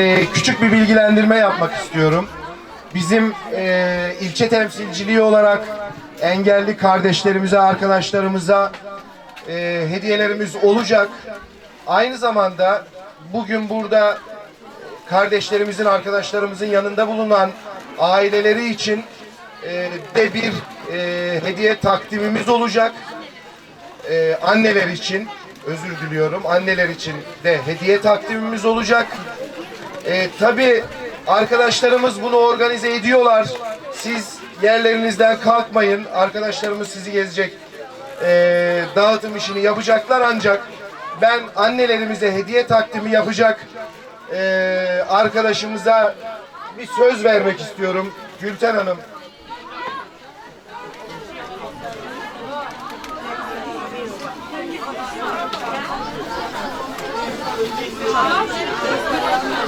e, küçük bir bilgilendirme yapmak istiyorum. Bizim e, ilçe temsilciliği olarak engelli kardeşlerimize, arkadaşlarımıza e, hediyelerimiz olacak. Aynı zamanda bugün burada kardeşlerimizin, arkadaşlarımızın yanında bulunan aileleri için e, de bir e, hediye takdimimiz olacak. E, anneler için, özür diliyorum, anneler için de hediye takdimimiz olacak. E, tabii arkadaşlarımız bunu organize ediyorlar. Siz yerlerinizden kalkmayın. Arkadaşlarımız sizi gezecek. E, dağıtım işini yapacaklar ancak ben annelerimize hediye takdimi yapacak e, arkadaşımıza bir söz vermek istiyorum. Gülten Hanım.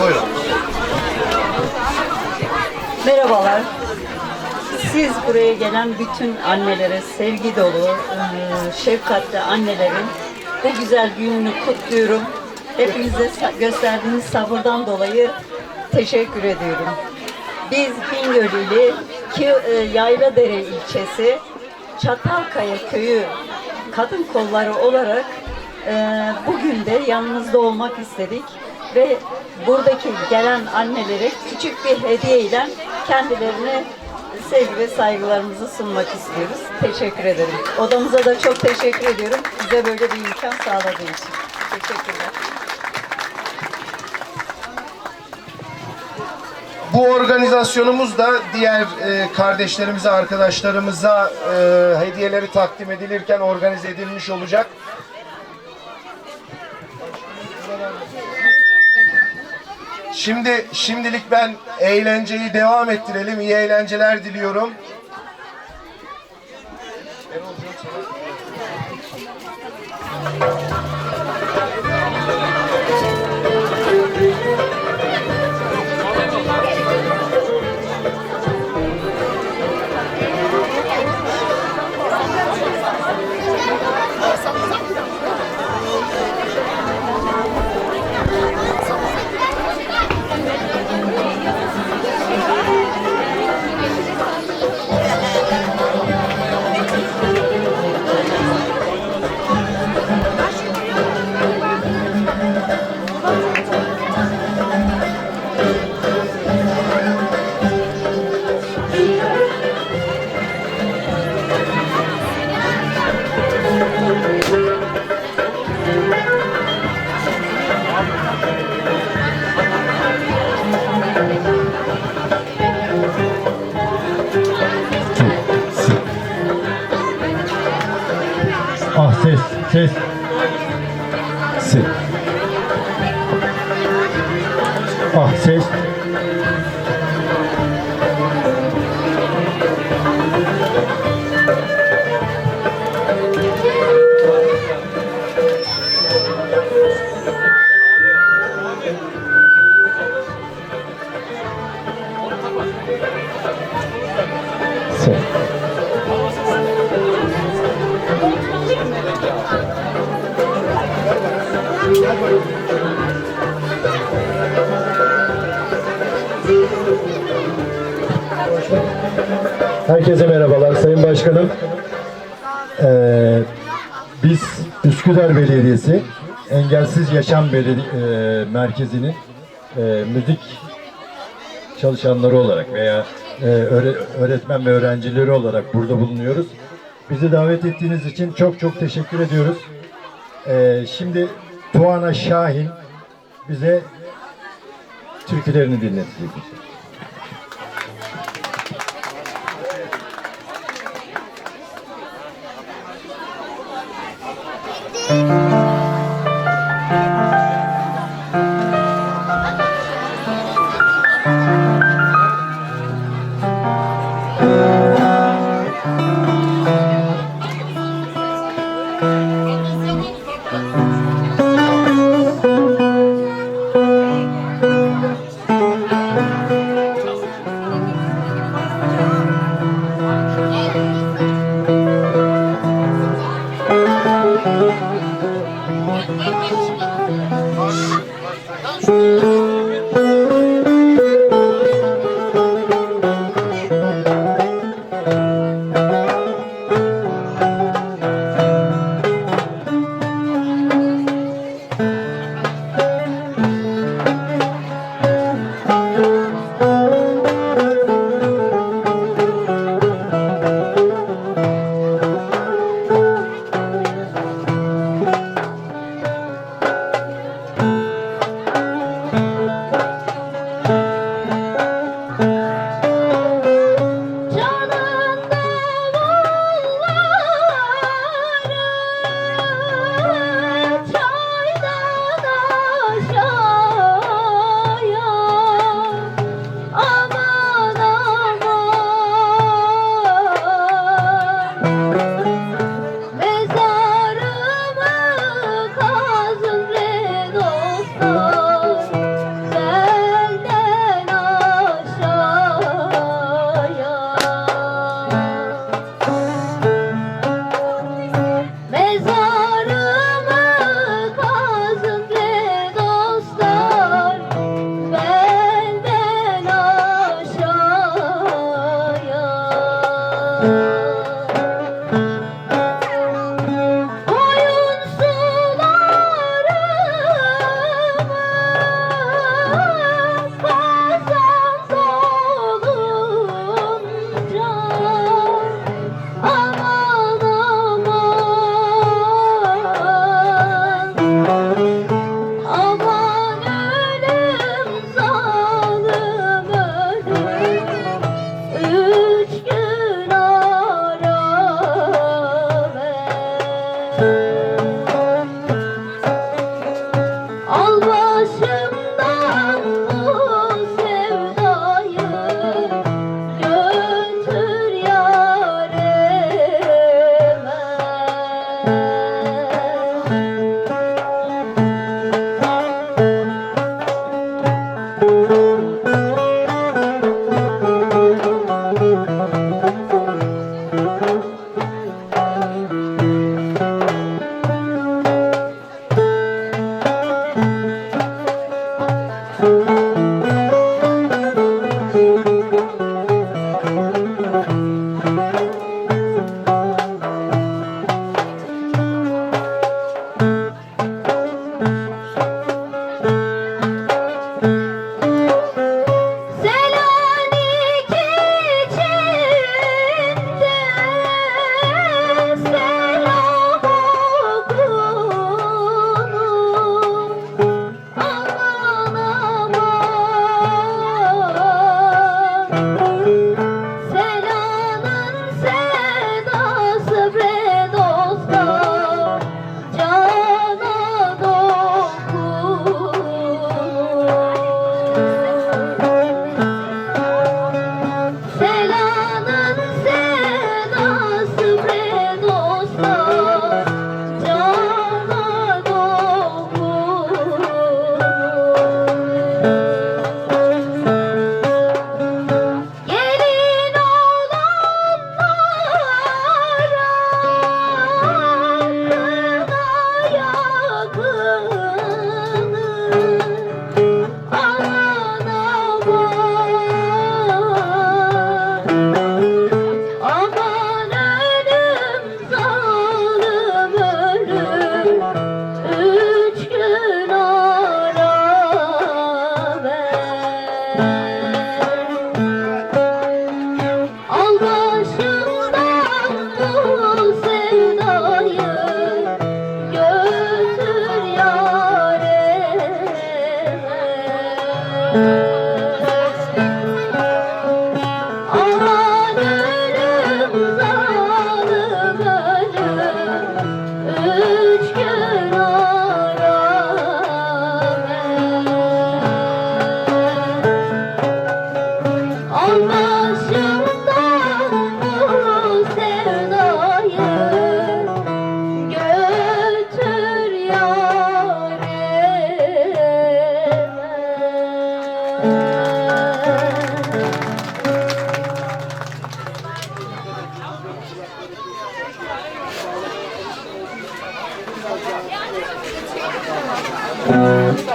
Buyurun. Merhabalar. Siz buraya gelen bütün annelere sevgi dolu, eee, şefkatli annelerin bu güzel gününü kutluyorum. Hepinize gösterdiğiniz sabırdan dolayı teşekkür ediyorum. Biz Bingöl'lü ki e, Yayladere ilçesi Çatalkaya köyü kadın kolları olarak e, bugün de yanınızda olmak istedik ve buradaki gelen annelere küçük bir hediye ile kendilerine sevgi ve saygılarımızı sunmak istiyoruz. Teşekkür ederim. Odamıza da çok teşekkür ediyorum. Bize böyle bir imkan sağladığı için. Teşekkürler. Bu organizasyonumuz da diğer e, kardeşlerimize, arkadaşlarımıza e, hediyeleri takdim edilirken organize edilmiş olacak. Şimdi şimdilik ben eğlenceyi devam ettirelim. İyi eğlenceler diliyorum. Engelsiz Yaşam Beledi e, Merkezi'nin e, müzik çalışanları olarak veya e, öğre- öğretmen ve öğrencileri olarak burada bulunuyoruz. Bizi davet ettiğiniz için çok çok teşekkür ediyoruz. Ee, şimdi Tuana Şahin bize türkülerini dinletecek.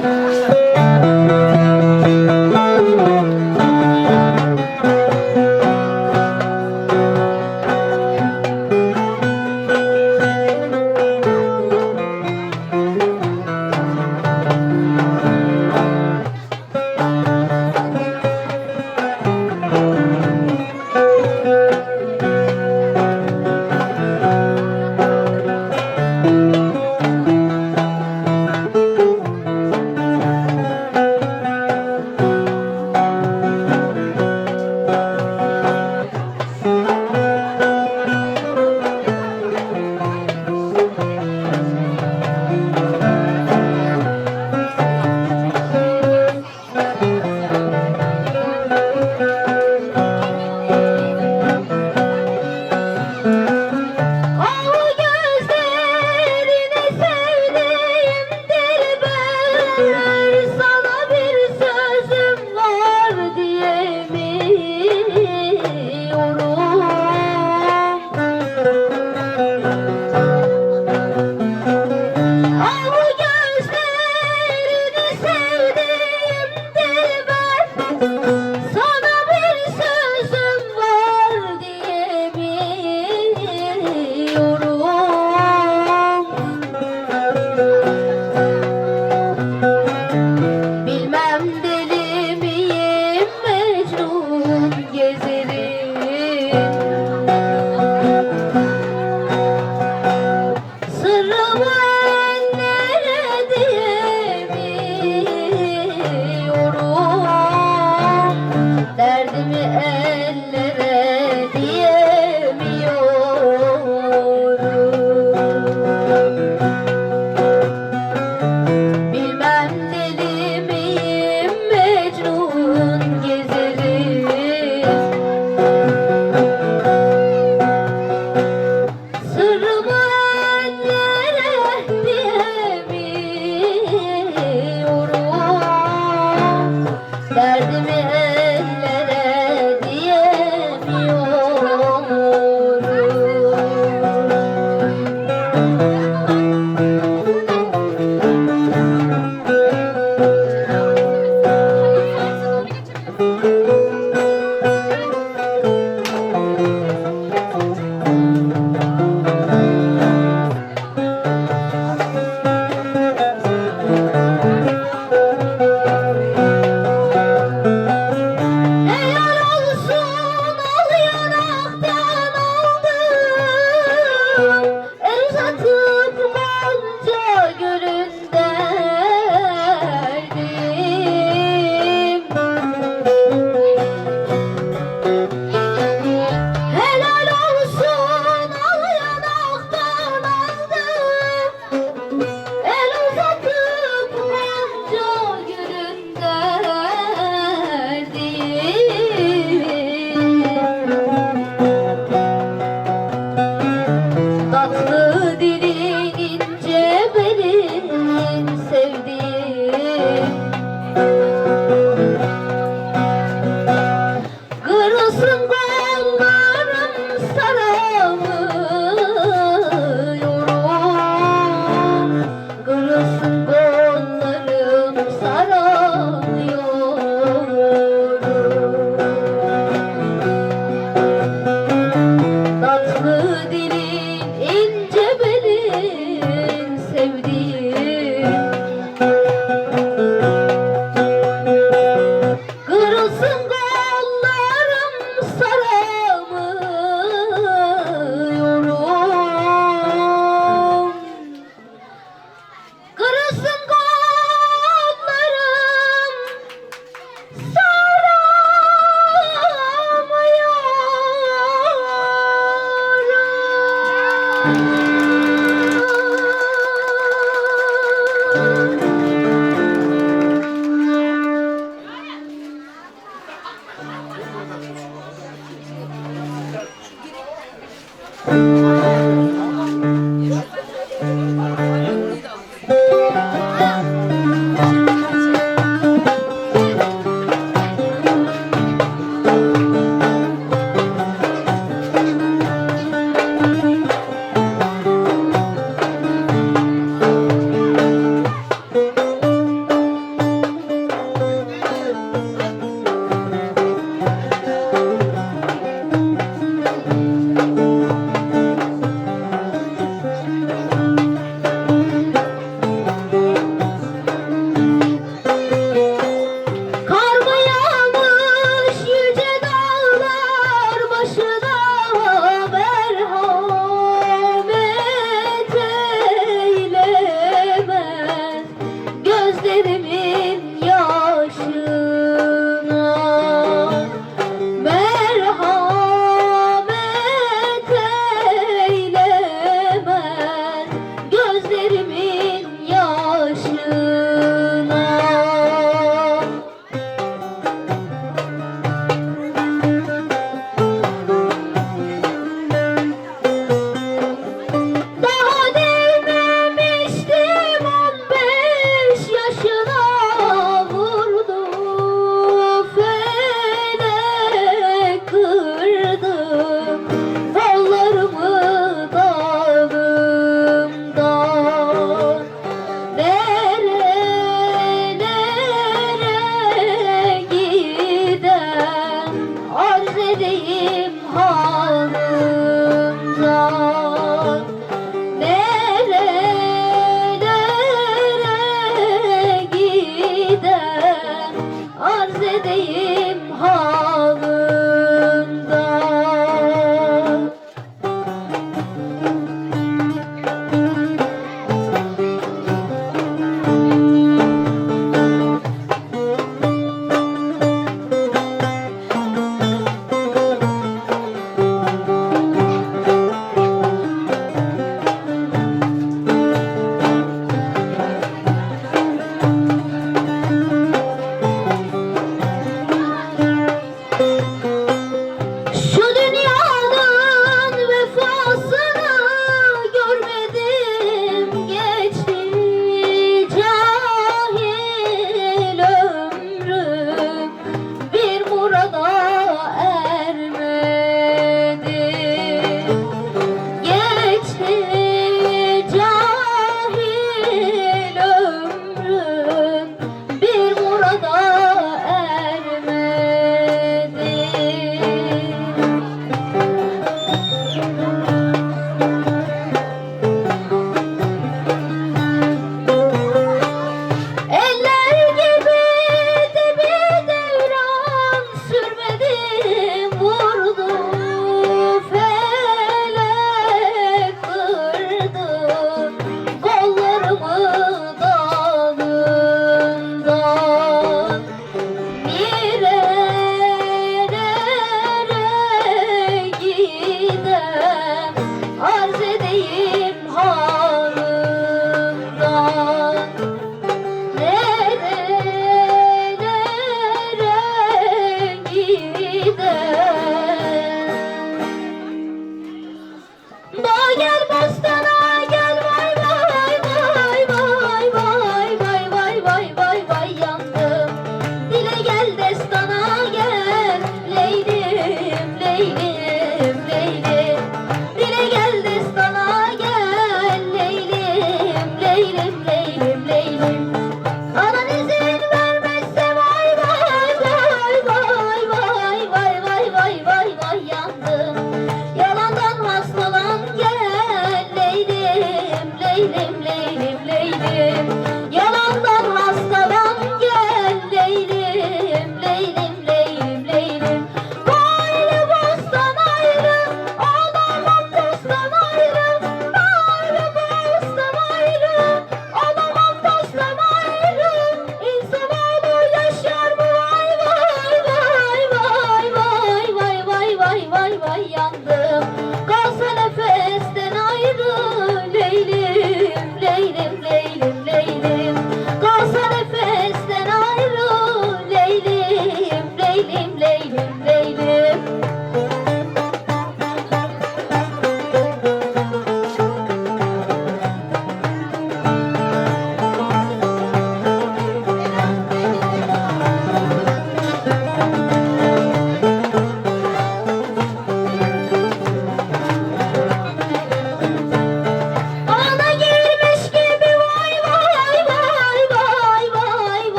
Música